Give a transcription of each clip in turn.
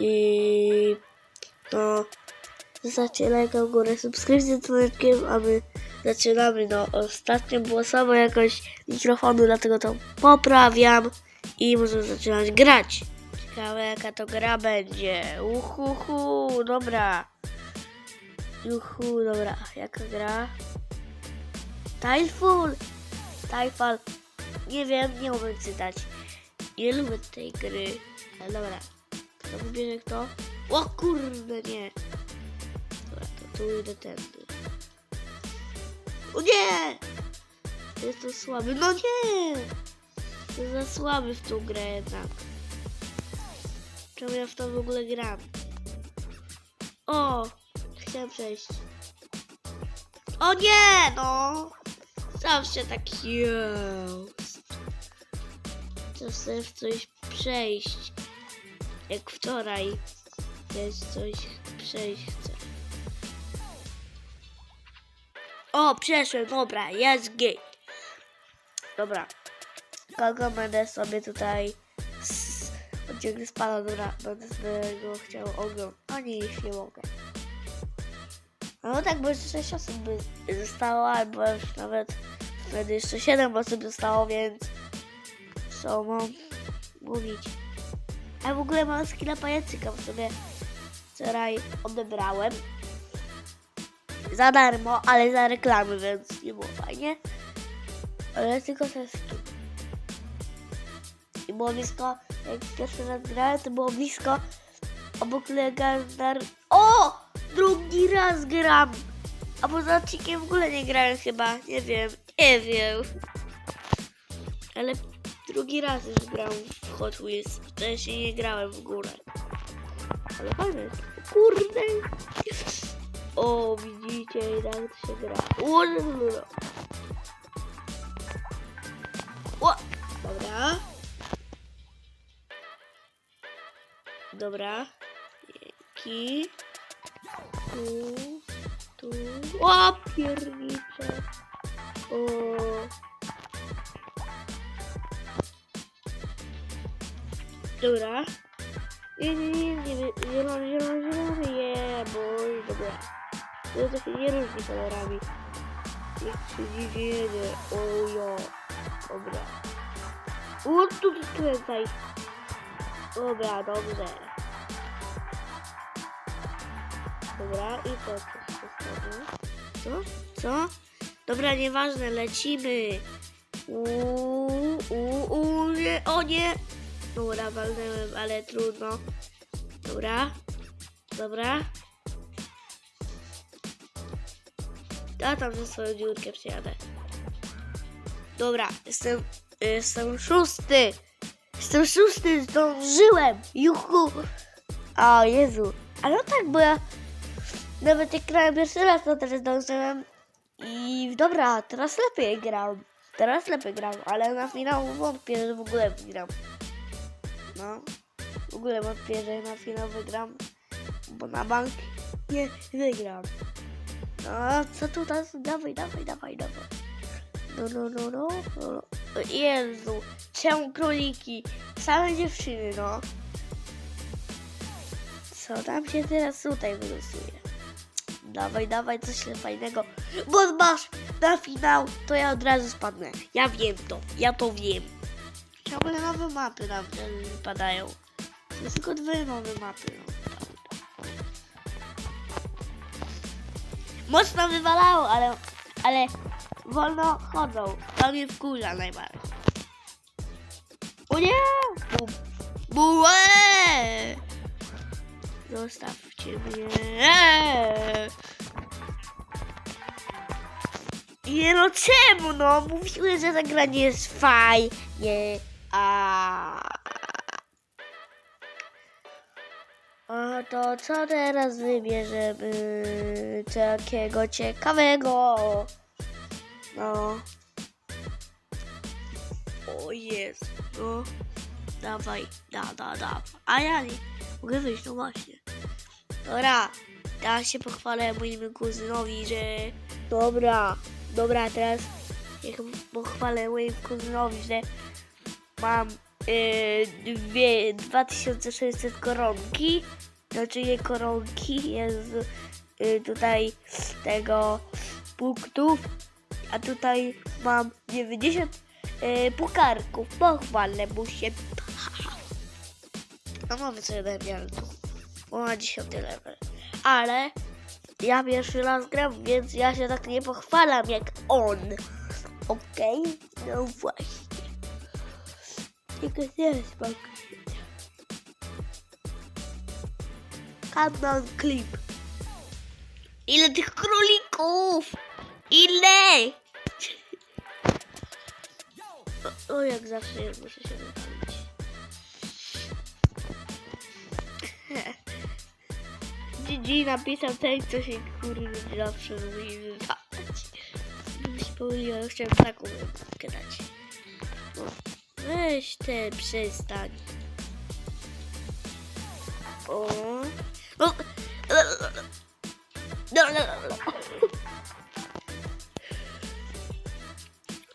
I no, zostawcie lajka w górę, subskrypcję z dzwoneczkiem, a my zaczynamy. No, ostatnio było samo jakoś mikrofonu, dlatego to poprawiam i możemy zaczynać grać. Ciekawe jaka to gra będzie. Uhuhu, dobra. Juhu, dobra. Jaka gra? Tileful! Tileful. Nie wiem, nie umiem czytać. Nie tej gry. Ale dobra. To wybierze kto? O kurde, nie. Dobra, to tu idę tędy. O nie! Jestem słaby. No nie! Jestem za słaby w tą grę jednak. Czemu ja w to w ogóle gram? O! Chciałem przejść. O nie, no! Zawsze tak jest. Chcę w coś przejść. Jak wczoraj. Też coś przejść chcę. O, przeszłem, dobra, jest git. Dobra. Kogo będę sobie tutaj s- odciągnę spada, dobra, będę sobie go chciał oglądać. A nie, już nie mogę. No tak, bo jeszcze 6 osób by zostało, albo już nawet wtedy jeszcze 7 osób zostało, więc co mam mówić. A w ogóle mam skilla pajacyka, bo sobie wczoraj odebrałem. Za darmo, ale za reklamy, więc nie było fajnie. Ale tylko ten skin. I było blisko, jak pierwszy raz grałem, to było blisko obok legendar... O! Drugi raz gram! A poza odcinkiem w ogóle nie grałem chyba, nie wiem, nie wiem. Ale drugi raz już gram w Hot Wheels. Wcześniej nie grałem w ogóle. Ale fajne. Kurde! O, widzicie, jak to się gra. O, no, no, no. O! Dobra. Dobra. Dzięki. Tu, tu. O, piernicze. O. Dobra. Nie, zielony, zielony, zielony, je, boj, dobra. To to się nie różni kolorami. Niech się nie wiedzie, ojo. Dobra. O, tu, tu, skręcaj. Dobra, dobrze. Dobra, i to co się? Co? Co? Dobra, nieważne, lecimy. Uuu, uuu, uu, nie, o nie! Dobra, walnęłem, ale trudno. Dobra, dobra. Ja tam ze swoją dziurkę przyjadę. Dobra, jestem, jestem szósty. Jestem szósty, zdążyłem. Juhu. O Jezu. Ale no tak, bo ja nawet jak grałem pierwszy raz, to też zdążyłem. I dobra, teraz lepiej gram. Teraz lepiej gram, ale na finał wątpię, że w ogóle wygram. No, w ogóle wątpię, że na finał wygram, bo na bank nie wygram. No, co tu teraz? Dawaj, dawaj, dawaj, dawaj. No, no, no, no. no. O Jezu, czemu króliki? Same dziewczyny, no. Co tam się teraz tutaj wylosuje? Dawaj, dawaj, coś fajnego. Bo masz na finał, to ja od razu spadnę. Ja wiem to, ja to wiem. Ciągle nowe mapy nam wypadają. Jest tylko dwie nowe mapy. No. Mocno wywalało, ale, ale wolno chodzą. To mnie wkurza najbardziej. O nie! Bum. Bułe! Zostawcie mnie. Nie no czemu no? Mówiły, że zagranie jest fajnie. A. A to co teraz wybierzemy? Takiego ciekawego. No. O jest. No. Dawaj, da, da, da. A ja nie mogę wyjść, no właśnie. Dobra, ja się pochwalę mojemu kuzynowi, że... Dobra, dobra, teraz niech pochwalę mojemu kuzynowi, że mam yy, dwie, 2600 koronki. Znaczy nie koronki, jest yy, tutaj tego punktów. A tutaj mam 90 yy, pukarków. Pochwalę mu się. No mamy sobie emeraldu. Bo ma 10 level. Ale ja pierwszy raz gram, więc ja się tak nie pochwalam jak on. Okej? No właśnie. Tylko nie spokojnie. Come on, clip. Ile tych królików? Ile? O, o jak zawsze ja muszę się wypalić. GG napisał ten, co się kurde zawsze lubi wypalać. Się pomyliła, chciałem taką gadać. Weź te, przestań. O. No. No, no.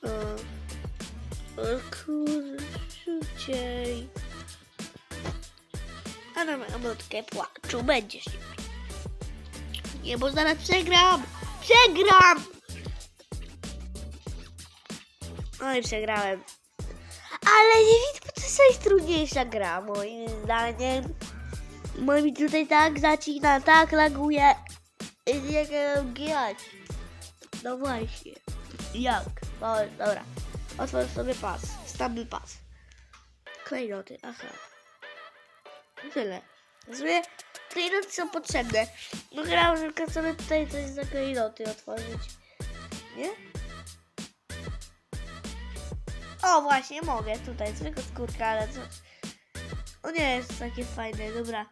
O. O szybciej. A na mamotkę płaczu będziesz. Nie, bo zaraz przegram! Przegram! No i przegrałem. Ale nie widzę, bo to jest najtrudniejsza gra, moim zdaniem. Mi tutaj tak zacina, tak laguje. Jak grać? No właśnie. Jak? No, dobra. Otworzę sobie pas. Stumble pas. Klejnoty, aha. Tyle. Sobie klejnoty są potrzebne. No grałem, tylko sobie tutaj coś za klejnoty otworzyć. Nie? O, właśnie, mogę tutaj. Zwykła skórka, ale co... O nie jest takie fajne, dobra.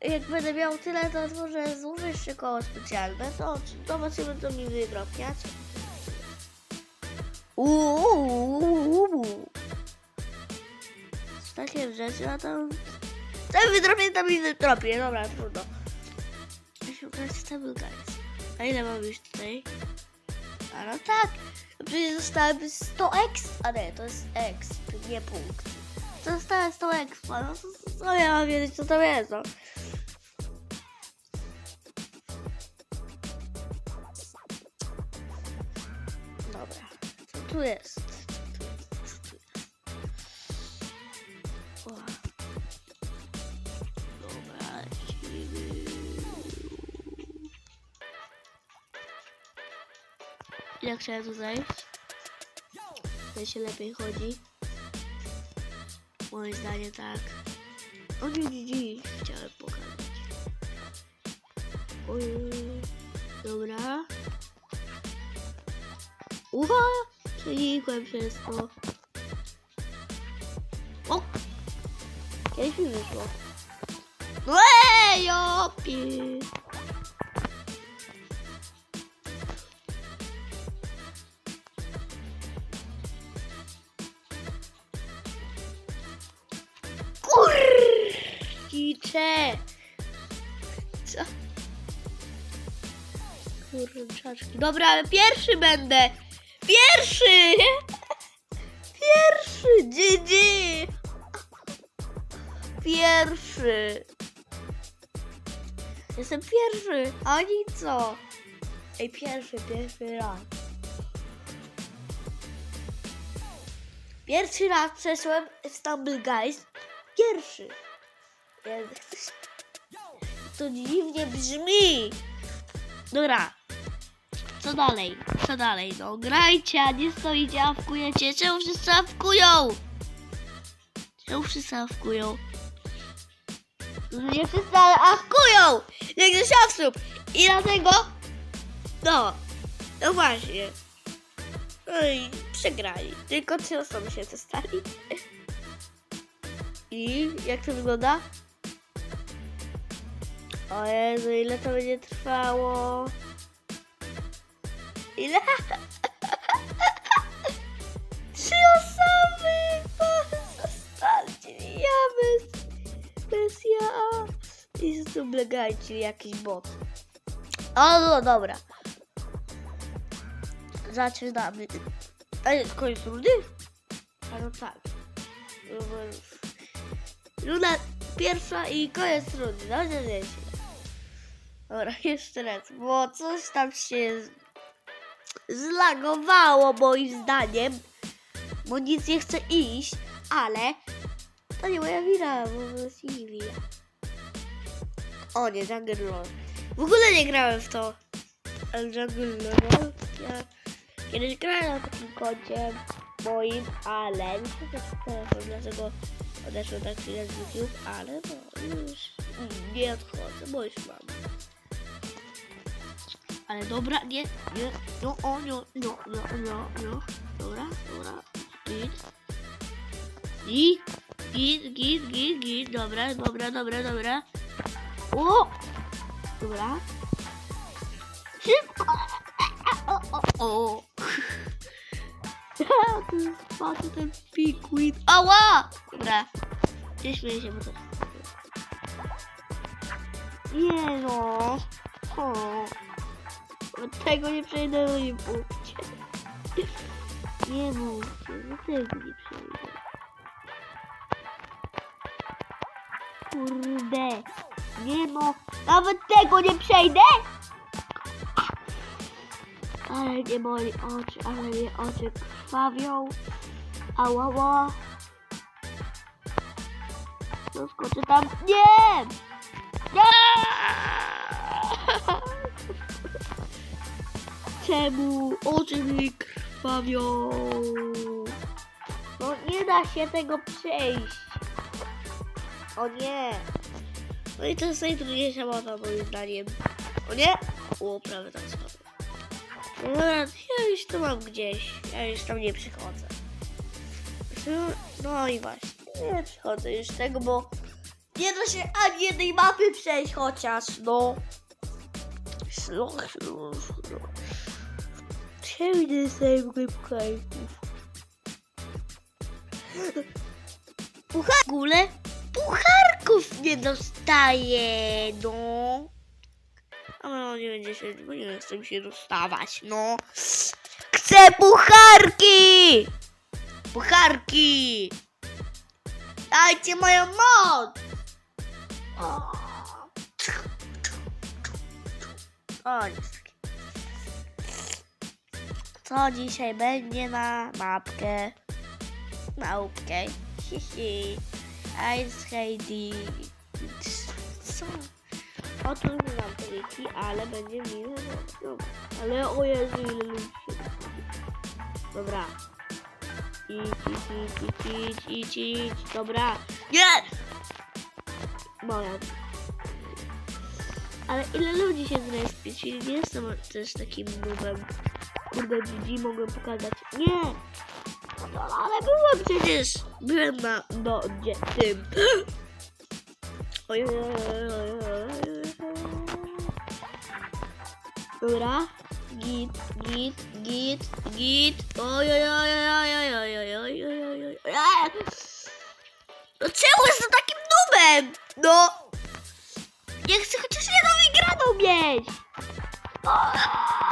Jak będę miał tyle, to otworzę z wyższe koło specjalne. To zobaczymy, co mi wydropnia. Uuu. Takie rzeczy, a tam... Tam wydropię, tam mi wydropię. Dobra, trudno. Szukać stable guys. A ile mam już tutaj? A no tak. Przecież zostałem 100 x, a nie, to jest x, nie punkt. Zostałem 100 x, no to, co ja mam wiedzieć, co to jest, no. Dobra, co tu jest? Jak trzeba tu zejść? To się lepiej chodzi. Moim zdaniem tak. O nie. Chciałem pokazać. Oj, dobra. Ucha! Przenikłem przez to. O! Kiedyś mi wyszło. No ej, opie! Kurczę! Co? Kurczaczki. Dobra, pierwszy będę! Pierwszy! Pierwszy! GG! Pierwszy! Jestem pierwszy! A co? Ej, pierwszy, pierwszy raz. Pierwszy raz przeszłem Stumble Guys. Pierwszy. To dziwnie brzmi. Dobra. Co dalej? Co dalej? No grajcie, a nie stoicie, awkujecie. Czemu wszyscy awkują? Czemu wszyscy awkują? Nie wszyscy awkują! To osób. I dlatego... No. No właśnie. No i przegrali. Tylko trzy osoby się zostali. I jak to wygląda? O Jezu, ile to będzie trwało? Ile? Trzy osoby! Zostańcie ja bez, bez ja. I tu blegajcie jakiś bot. O, no dobra. Zaczynamy. Jest koniec rundy? A no tak. Runda pierwsza i koniec rundy. Dobrze wiecie. Dobra, jeszcze raz, bo coś tam się zlagowało moim zdaniem, bo nic nie chce iść, ale to nie moja wina, bo jest ich wina. O nie, Jungle Roll. W ogóle nie grałem w to. Ale Jungle Roll, ja kiedyś grałem na takim koncie moim, ale nie chcę telefon, dlatego odeszłem tak chwilę z YouTube, ale no już nie odchodzę, bo już mam. Ale dobra, nie, nie, no, o, no, no, no, no, no, dobra, dobra, git, git, git, git, git, git, dobra, dobra, dobra, dobra, o, dobra, szybko, o, o, o, Patrzę ten pikwit, ała, dobra, nie śmieję się, bo to, nie no, o. Tego nie przejdę, no nie mówcie. Nie mówcie, do tego nie przejdę. Kurde. Nie no, nawet tego nie przejdę! Ale nie boli oczy, ale mnie oczy krwawią. Ała, ała. No skoczę tam. Nie! Nie! Czemu oczy mi krwawią? No nie da się tego przejść. O nie. No i to jest najtrudniejsza mapa moim zdaniem. O nie? O, prawie tam spadłem. No, ja już to mam gdzieś. Ja już tam nie przychodzę. No, i właśnie. Nie przychodzę już tego, bo nie da się ani jednej mapy przejść chociaż, no. No, no. Przejdę sobie pucharków. Puchar... W ogóle pucharków nie dostaję, no. A no nie będzie się, bo nie chcę mi się dostawać, no. Chcę pucharki! Pucharki! Dajcie moją moc! O, o jest. Co dzisiaj będzie na mapkę? Małpkę. Hihi. Ice Heidi. Co? O tu nie mam triki, ale będzie miło. Dobra. Ale o Jezu, ile ludzi się Dobra. Idź, idź, idź, idź, idź, idź. Dobra. Nie! Moja. Ale ile ludzi się zrespie, czyli nie jestem też takim nubem. Kurde, GG mogłem pokazać. Nie! No, ale byłem przecież! Byłem na, no, gdzie, tym. Oj, oj, oj, oj, oj, oj. Dobra. Git, git, git, git. Oj, oj, oj, oj, oj, oj, oj, oj, oj, oj. Eee! No czemu jestem takim nubem? No! Ja chcę chociaż jedną wygraną mieć! Czemu?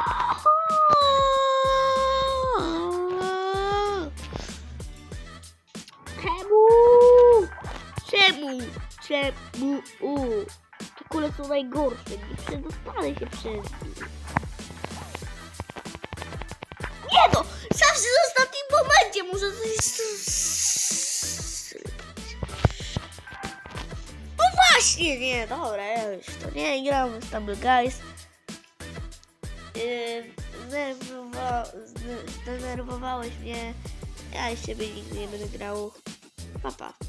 Czemu? Czemu? U. Te kule są najgorsze. Nie przedostanę się przez nich. Nie no! Zawsze w ostatnim momencie muszę coś... No właśnie, nie, dobra, ja już to nie gram w Stumble Guys. Yy, zdenerwowa, zde- zdenerwowałeś mnie. Ja z ciebie nigdy nie będę grał. Papa. Pa.